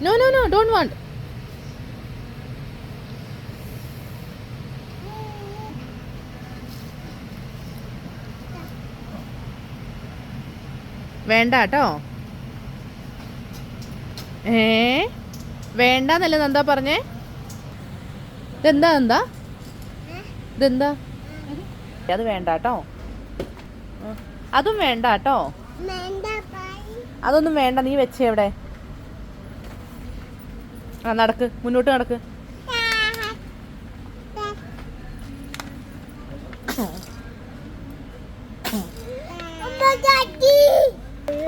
No no no don't want വേണ്ട കേട്ടോ. ഏ? വേണ്ടെന്നല്ലേ എന്താ പറഞ്ഞേ? ഇതെന്താ എന്താ ഇതെന്താ? അത് വേണ്ട കേട്ടോ. അതും വേണ്ട കേട്ടോ. അതൊന്നും വേണ്ട നീ വെച്ചേ എവിടെ ആ നടക്ക്. മുന്നോട്ട് നടക്ക്.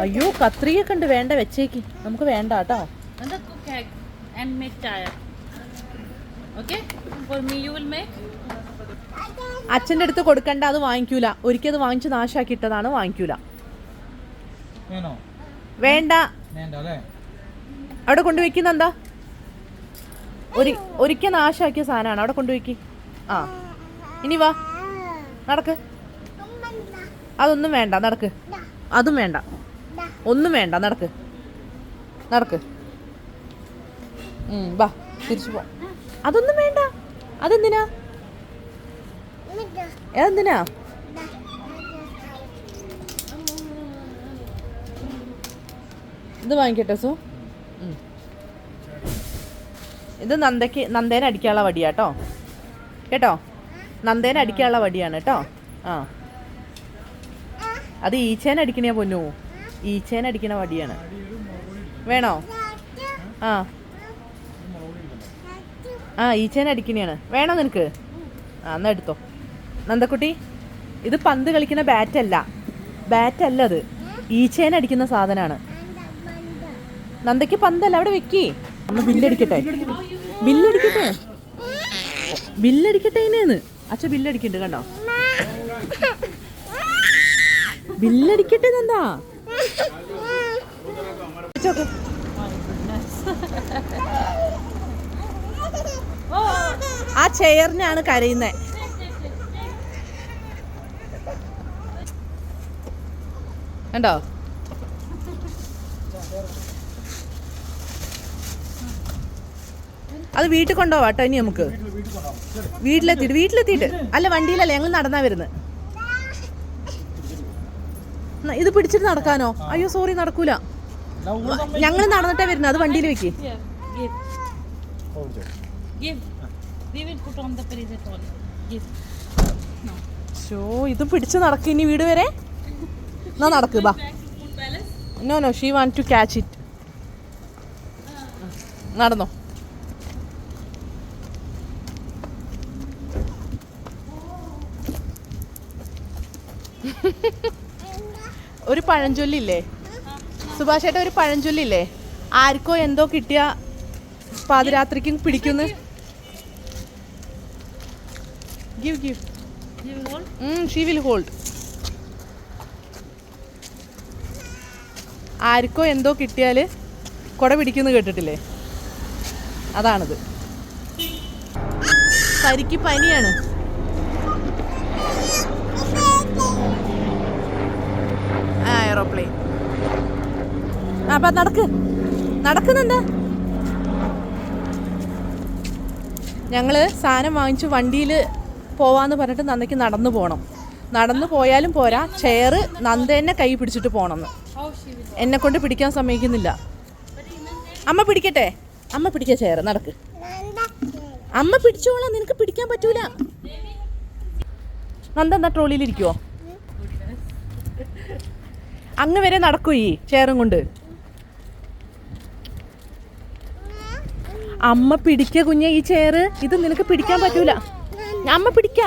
അയ്യോ കത്രിയൊക്കെ ഉണ്ട്. വേണ്ട വെച്ചേക്ക്. നമുക്ക് വേണ്ട കേട്ടോ. അച്ഛന്റെ അടുത്ത് കൊടുക്കണ്ട അത് വാങ്ങിക്കൂല. ഒരിക്കൽ അത് വാങ്ങിച്ച് നാശാക്കിയിട്ടതാണ് വാങ്ങിക്കൂല. വേണോ? വേണ്ട. വേണ്ട അവിടെ കൊണ്ടുവയ്ക്കുന്ന എന്താ? ഒരു ഒരിക്കൽ നാശാക്കിയ സാധനമാണ്. അവിടെ കൊണ്ടുവയ്ക്ക് ആ. ഇനി വാ. നടക്ക്. അതൊന്നും വേണ്ട. നടക്ക്. അതും വേണ്ട. ഒന്നും വേണ്ട. നടക്ക്. നടക്ക്. വാ. തിരിച്ചു പോ. അതൊന്നും വേണ്ട. അതെന്തിനാ? അതെന്തിനാ? ഇത് വാങ്ങിക്കട്ടെ സു. ഇത് നന്ദയ്ക്ക് നന്ദേനെ അടിക്കാനുള്ള വടിയാട്ടോ കേട്ടോ? നന്ദേനെ അടിക്കാനുള്ള വടിയാണ് കേട്ടോ ആ. അത് ഈച്ചേനെ അടിക്കണേ പൊന്നു. ഈച്ചേനെ അടിക്കണ വടിയാണ്. വേണോ? ആ. ആ ഈച്ചേനെ അടിക്കണയാണ് വേണോ നിനക്ക്? ആ എന്നാ എടുത്തോ. നന്ദക്കുട്ടി ഇത് പന്ത് കളിക്കുന്ന ബാറ്റല്ല. ബാറ്റല്ല അത്. ഈച്ചേനെ അടിക്കുന്ന സാധനമാണ് നന്ദയ്ക്ക് പന്തല്ല അവിടെ വെക്കി. അമ്മ ബില്ലടിക്കട്ടെ. ബില്ലടിക്കട്ടെ? ബില്ലടിക്കട്ടെ ഇതിനേന്ന് അച്ഛ ബില്ലടിക്കണ്ട് കണ്ടോ? ബില്ലടിക്കട്ടെ എന്താ ആ ചെയറിനാണ് കരയുന്നത് കണ്ടോ? അത് വീട്ടിൽ കൊണ്ടുപോവാ കേട്ടോ ഇനി നമുക്ക്. വീട്ടിലെത്തിയിട്ട് വീട്ടിലെത്തിയിട്ട്. അല്ല വണ്ടിയിലല്ല ഞങ്ങൾ നടന്നാ വരുന്നത്. ഇത് പിടിച്ചിട്ട് നടക്കാനോ? അയ്യോ സോറി നടക്കൂല. ഞങ്ങൾ നടന്നിട്ടേ വരുന്നത്. അത് വണ്ടിയിൽ വെക്ക്. ഇത് പിടിച്ച് നടക്ക് ഇനി വീട് വരെ. എന്നാ നടക്ക് ബാ. No no she want to catch it നടന്നോ. ഒരു പഴഞ്ചൊല്ലില്ലേ? സുഭാഷ് ഒരു പഴഞ്ചൊല്ലില്ലേ? ആർക്കോ എന്തോ കിട്ടിയ പാതിരാത്രിക്കും പിടിക്കുന്നു. Give give she will hold ആർക്കോ എന്തോ കിട്ടിയാൽ കുട പിടിക്കുന്നു കേട്ടിട്ടില്ലേ? അതാണിത്. പരിക്ക് പനിയാണ് ആ എയറോപ്ലെയിൻ ആ നടക്ക്. നടക്കുന്നുണ്ട്. ഞങ്ങൾ സാധനം വാങ്ങിച്ച് വണ്ടിയിൽ പോവാന്ന് പറഞ്ഞിട്ട് നന്ദയ്ക്ക് നടന്നു പോകണം നടന്നു പോയാലും പോരാ. ചെയറ് നന്ദ എന്നെ കൈ പിടിച്ചിട്ട് പോകണമെന്ന്. എന്നെ കൊണ്ട് പിടിക്കാൻ സമ്മതിക്കുന്നില്ല. അമ്മ പിടിക്കട്ടെ? അമ്മ പിടിക്ക ചെയർ നടക്ക്. അമ്മ പിടിച്ചോളാം. നിനക്ക് പിടിക്കാൻ പറ്റൂല. നന്ദ എന്താ ട്രോളിയിലിരിക്കുവോ? അങ്ങ് വരെ നടക്കൂ ഈ ചെയറും കൊണ്ട്. അമ്മ പിടിക്ക കുഞ്ഞെ ഈ ചെയറ് ഇത് നിനക്ക് പിടിക്കാൻ പറ്റൂല. അമ്മ പിടിക്ക.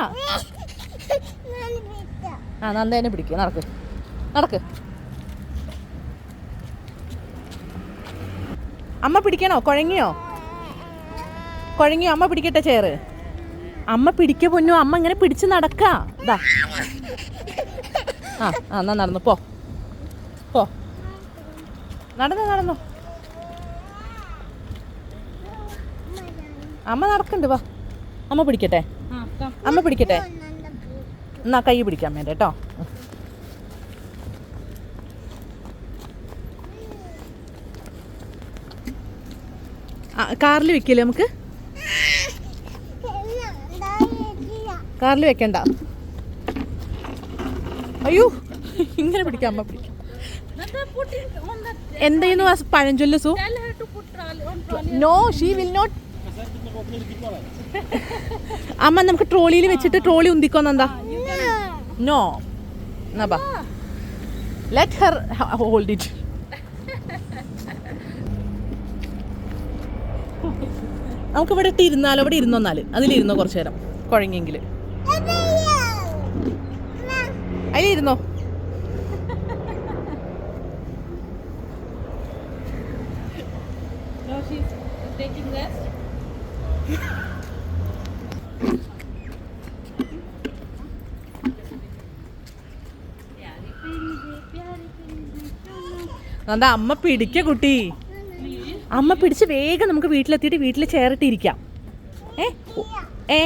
ആ നന്ദേനെ പിടിക്കുക നടക്ക്. നടക്ക്. അമ്മ പിടിക്കണോ? കുഴങ്ങിയോ? കുഴങ്ങിയോ? അമ്മ പിടിക്കട്ടെ ചെയറ് അമ്മ പിടിക്ക പൊന്നു. അമ്മ ഇങ്ങനെ പിടിച്ച് നടക്കാ. ആ ആ എന്നാ നടന്നു. പോ. പോ. നടന്നു നടന്നോ. അമ്മ നടക്കണ്ട് വാ. അമ്മ പിടിക്കട്ടെ? അമ്മ പിടിക്കട്ടെ? എന്നാ കൈ പിടിക്കാൻ വേണ്ടി കേട്ടോ. കാറിൽ വെക്കില്ലേ നമുക്ക്? കാറിൽ വെക്കണ്ട. അയ്യോ ഇങ്ങനെ പിടിക്കാം അമ്മ പിടിക്കാം. എന്തെയ്യുന്നു പഴഞ്ചൊല്ലു സു. നോ ഷീ വിൽ നോട്ട് അമ്മ നമുക്ക് ട്രോളിയിൽ വെച്ചിട്ട് ട്രോളി ഉന്തിക്കോന്നെന്താ നോ എന്നാ ലെറ്റ് ഹെർ ഹോൾഡ് ഇറ്റ് നമുക്ക് ഇവിടെ ഇട്ട് ഇരുന്നാലോ? ഇവിടെ ഇരുന്നോന്നാൽ അതിലിരുന്നോ കുറച്ചു നേരം. കുഴങ്ങിയെങ്കിൽ അതിലിരുന്നോ? Taking rest. എന്താ അമ്മ പിടിക്ക കുട്ടി. അമ്മ പിടിച്ച് വേഗം നമുക്ക് വീട്ടിലെത്തിയിട്ട് വീട്ടിൽ ചേർട്ടിരിക്കാം ഏ? ഏ?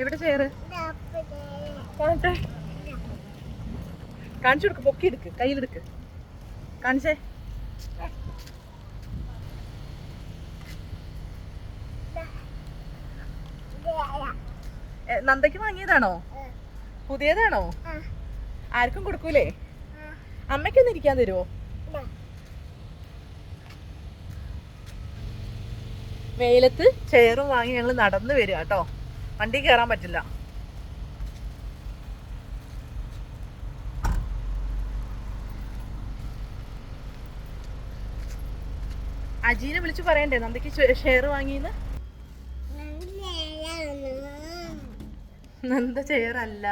എവിടെ ചേറ് കാണട്ടെ കാണിച്ചു കൊടുക്ക് പൊക്കി എടുക്ക് കയ്യിലെടുക്ക് കാണിച്ചേ. നന്ദയ്ക്ക് വാങ്ങിയതാണോ? പുതിയതാണോ? ആർക്കും കൊടുക്കൂലേ? അമ്മയ്ക്കൊന്നും ഇരിക്കാൻ തരുമോ വെയിലത്ത് ചെയറും വാങ്ങി ഞങ്ങൾ നടന്നു വരിക കേട്ടോ. വണ്ടി കയറാൻ പറ്റില്ല. അജീനെ വിളിച്ചു പറയണ്ടേ? നന്ദിക്ക് ഷെയർ വാങ്ങിയെന്ന്? നന്ദ ചെയറല്ല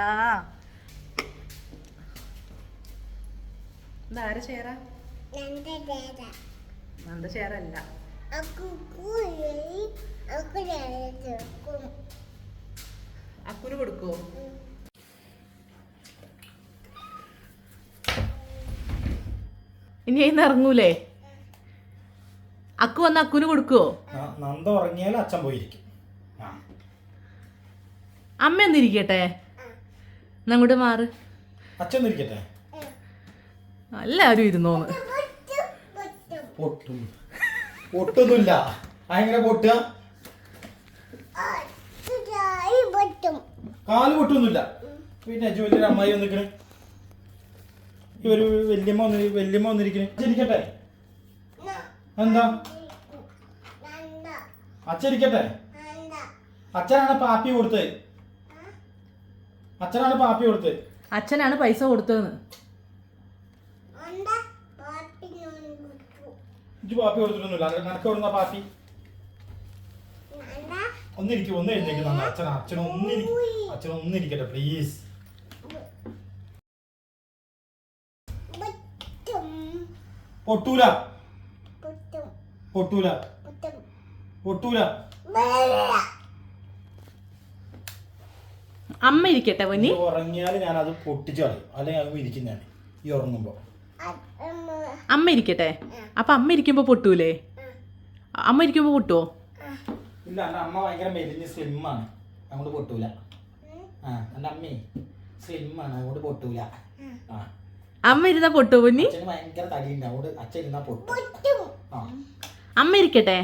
നന്ദ ചെയറല്ല അക്കുന് കൊടുക്കോ? ഇനി അതിന്ന് ഇറങ്ങൂലേ? അക്കു വന്ന അക്കുന് കൊടുക്കുവോ നന്ദ ഉറങ്ങിയാൽ അച്ഛൻ പോയിരിക്കും. അമ്മ ഒന്നിരിക്കട്ടെ അങ്ങോട്ട് മാറ്. അച്ഛൻ ഒന്നിരിക്കട്ടെ എല്ലാവരും ഇരുന്നോന്ന് പൊട്ടും. പൊട്ടൊന്നുമില്ല അങ്ങനെ പൊട്ടുക? കാൽ പൊട്ടൊന്നുമില്ല പിന്നെ വലിയൊരു അമ്മായി വന്നിരിക്കണേ. ഇവർ വല്യമ്മ വന്നി വല്യമ്മ വന്നിരിക്കണേ. അച്ഛരിക്കട്ടെ എന്താ? അച്ഛരിക്കട്ടെ അച്ഛനാണ് പാപ്പി കൊടുത്തത്. അച്ഛനാണ് പാപ്പി കൊടുത്തത്. അച്ഛനാണ് പൈസ കൊടുത്തതെന്ന്. ഇജ്ജ് പാപ്പി കൊടുത്തിട്ടൊന്നുമില്ല. നിനക്ക് എവിടുന്ന പാപ്പി? ഒന്നിരിക്കും ഒന്ന് എഴുന്നേക്ക് നന്ന അച്ഛൻ അച്ഛൻ ഒന്നിരിക്കും അച്ഛൻ ഒന്നിരിക്കട്ടെ പ്ലീസ് പൊട്ടൂല. പൊട്ടൂല. പൊട്ടൂല. അമ്മ ഇരിക്കട്ടെ പൊന്നി? ഉറങ്ങിയാൽ ഞാൻ അത് പൊട്ടിച്ചു കളയും. അല്ലെങ്കിൽ അത് ഇരിക്കും ഞാൻ. ഈ ഉറങ്ങുമ്പോ. അമ്മ. ഇരിക്കട്ടെ? അപ്പൊ അമ്മ ഇരിക്കുമ്പോ പൊട്ടൂലേ? അമ്മ ഇരിക്കുമ്പോ പൊട്ടുവോ? ഇല്ല എന്റെ അമ്മ ഭയങ്കര മെലിഞ്ഞ് സ്ലിമ്മാണ് അതുകൊണ്ട് പൊട്ടൂല. ആ എന്റെ അമ്മേ സ്ലിമ്മാണ് അതുകൊണ്ട് പൊട്ടൂല. ആ. അമ്മ ഇരുന്നാ പൊട്ടു പൊന്നി? അച്ഛന് ഭയങ്കര തടിയുണ്ട്. അതുകൊണ്ട് അച്ഛൻ ഇരുന്നാ പൊട്ടും. ആ. അമ്മ ഇരിക്കട്ടെ?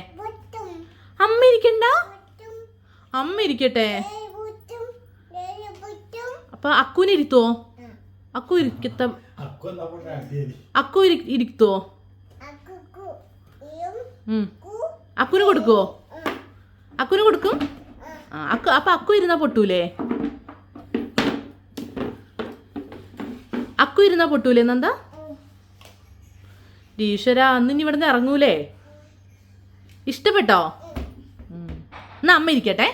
അമ്മ ഇരിക്കണ്ട? അമ്മ ഇരിക്കട്ടെ? അപ്പൊ അക്കുന് ഇരുത്തോ? അക്കു ഇരിക്കത്ത അക്കു ഇരിക്കോ അക്കുവിന് കൊടുക്കുവോ? അക്കുന് കൊടുക്കും? അക്കു അപ്പൊ അക്കു ഇരുന്ന പൊട്ടൂലേ? അക്കു ഇരുന്ന പൊട്ടൂലേ എന്നെന്താ ഈശ്വര അന്ന് ഇനി ഇവിടുന്ന് ഇറങ്ങൂലേ? ഇഷ്ടപ്പെട്ടോ? എന്നാ അമ്മ ഇരിക്കട്ടെ.